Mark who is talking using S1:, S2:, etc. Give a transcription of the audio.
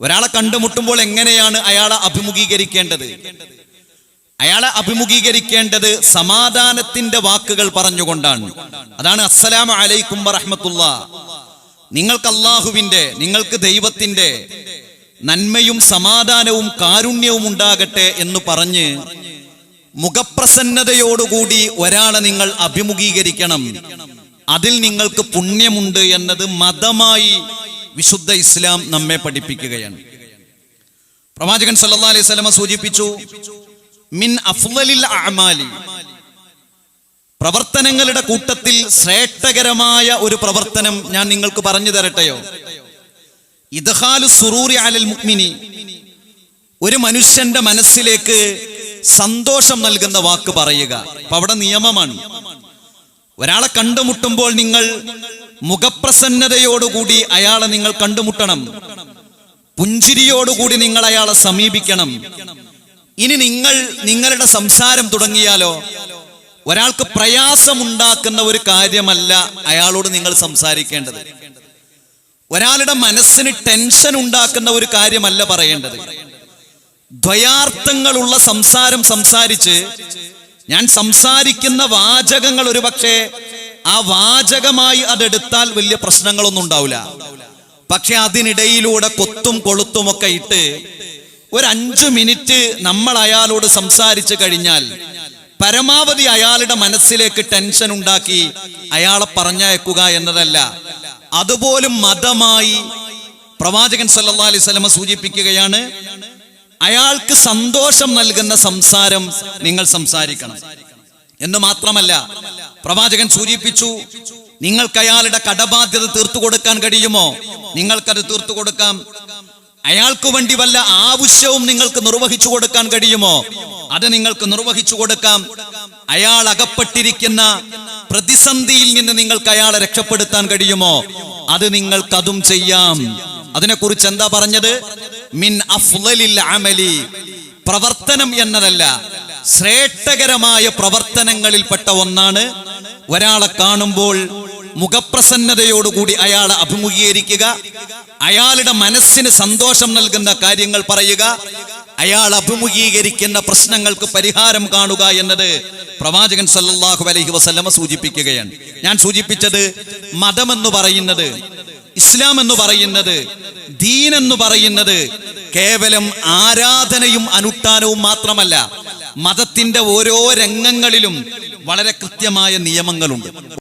S1: ഒരാളെ കണ്ടുമുട്ടുമ്പോൾ എങ്ങനെയാണ് അയാളെ അഭിമുഖീകരിക്കേണ്ടത്? അയാളെ അഭിമുഖീകരിക്കേണ്ടത് സമാധാനത്തിന്റെ വാക്കുകൾ പറഞ്ഞുകൊണ്ടാണ്. അതാണ് അസ്സലാം അലൈക്കും വറഹമത്തുള്ള. നിങ്ങൾക്ക് അള്ളാഹുവിന്റെ നിങ്ങൾക്ക് ദൈവത്തിന്റെ നന്മയും സമാധാനവും കാരുണ്യവും ഉണ്ടാകട്ടെ എന്ന് പറഞ്ഞ് മുഖപ്രസന്നതയോടുകൂടി ഒരാളെ നിങ്ങൾ അഭിമുഖീകരിക്കണം. അതിൽ നിങ്ങൾക്ക് പുണ്യമുണ്ട് എന്നത് മതമായി വിശുദ്ധ ഇസ്ലാം നമ്മെ പഠിപ്പിക്കുകയാണ്. പ്രവാചകൻ സല്ലാ അലൈഹി സ്വലമ സൂചിപ്പിച്ചു മിൻ അഫ്ളലിൽ അഅമാലി. പ്രവർത്തനങ്ങളുടെ കൂട്ടത്തിൽ ശ്രേഷ്ഠകരമായ ഒരു പ്രവർത്തനം ഞാൻ നിങ്ങൾക്ക് പറഞ്ഞു തരട്ടെയോ? ഇദ്ഹാലു അലൽ മുഅ്മിനി. ഒരു മനുഷ്യന്റെ മനസ്സിലേക്ക് സന്തോഷം നൽകുന്ന വാക്ക് പറയുക. അപ്പൊ അവിടെ നിയമമാണ്. ഒരാളെ കണ്ടുമുട്ടുമ്പോൾ നിങ്ങൾ മുഖപ്രസന്നതയോടുകൂടി അയാളെ നിങ്ങൾ കണ്ടുമുട്ടണം. പുഞ്ചിരിയോടുകൂടി നിങ്ങൾ അയാളെ സമീപിക്കണം. ഇനി നിങ്ങൾ നിങ്ങളുടെ സംസാരം തുടങ്ങിയാലോ? ഒരാൾക്ക് പ്രയാസമുണ്ടാക്കുന്ന ഒരു കാര്യമല്ല അയാളോട് നിങ്ങൾ സംസാരിക്കേണ്ടത്. ഒരാളുടെ മനസ്സിന് ടെൻഷൻ ഉണ്ടാക്കുന്ന ഒരു കാര്യമല്ല പറയേണ്ടത്. ദ്വയാർത്ഥങ്ങളുള്ള സംസാരം സംസാരിച്ച് ഞാൻ സംസാരിക്കുന്ന വാചകങ്ങൾ ഒരുപക്ഷെ ആ വാചകമായി അതെടുത്താൽ വലിയ പ്രശ്നങ്ങളൊന്നും ഉണ്ടാവില്ല. പക്ഷെ അതിനിടയിലൂടെ കൊത്തും കൊളുത്തും ഒക്കെ ഇട്ട് ഒരു അഞ്ചു മിനിറ്റ് നമ്മൾ അയാളോട് സംസാരിച്ചു കഴിഞ്ഞാൽ പരമാവധി അയാളുടെ മനസ്സിലേക്ക് ടെൻഷൻ ഉണ്ടാക്കി അയാളെ പറഞ്ഞയക്കുക എന്നതല്ല. അതുപോലും മതമായി പ്രവാചകൻ സല്ലാ അലൈഹി സൂചിപ്പിക്കുകയാണ് അയാൾക്ക് സന്തോഷം നൽകുന്ന സംസാരം നിങ്ങൾ സംസാരിക്കണം. എന്ന് മാത്രമല്ല പ്രവാചകൻ സൂചിപ്പിച്ചു നിങ്ങൾക്ക് അയാളുടെ കടബാധ്യത തീർത്തു കൊടുക്കാൻ കഴിയുമോ? നിങ്ങൾക്കത് തീർത്തു കൊടുക്കാം. അയാൾക്ക് വേണ്ടി വല്ല ആവശ്യവും നിങ്ങൾക്ക് നിർവഹിച്ചു കൊടുക്കാൻ കഴിയുമോ? അത് നിങ്ങൾക്ക് നിർവഹിച്ചു കൊടുക്കാം. അയാൾ അകപ്പെട്ടിരിക്കുന്ന പ്രതിസന്ധിയിൽ നിന്ന് നിങ്ങൾക്ക് അയാളെ രക്ഷപ്പെടുത്താൻ കഴിയുമോ? അത് നിങ്ങൾക്ക് അതും ചെയ്യാം. അതിനെക്കുറിച്ച് എന്താ പറഞ്ഞത്? മിൻ അഫ്ളലിൽ അമലി. പ്രവർത്തനം എന്നതല്ല. ശ്രേഷ്ഠകരമായ പ്രവർത്തനങ്ങളിൽപ്പെട്ട ഒന്നാണ് ഒരാളെ കാണുമ്പോൾ മുഖപ്രസന്നതയോടുകൂടി അയാളെ അഭിമുഖീകരിക്കുക അയാളുടെ മനസ്സിന് സന്തോഷം നൽകുന്ന കാര്യങ്ങൾ പറയുക അയാൾ അഭിമുഖീകരിക്കുന്ന പ്രശ്നങ്ങൾക്ക് പരിഹാരം കാണുക എന്നത് പ്രവാചകൻ സല്ലാഹു അലഹി വസ്ലമ സൂചിപ്പിക്കുകയാണ്. ഞാൻ സൂചിപ്പിച്ചത് മതമെന്ന് പറയുന്നത് ഇസ്ലാം എന്ന് പറയുന്നത് ദീൻ എന്ന് പറയുന്നത് കേവലം ആരാധനയും അനുഷ്ഠാനവും മാത്രമല്ല മതത്തിന്റെ ഓരോ രംഗങ്ങളിലും വളരെ കൃത്യമായ നിയമങ്ങളുണ്ട്.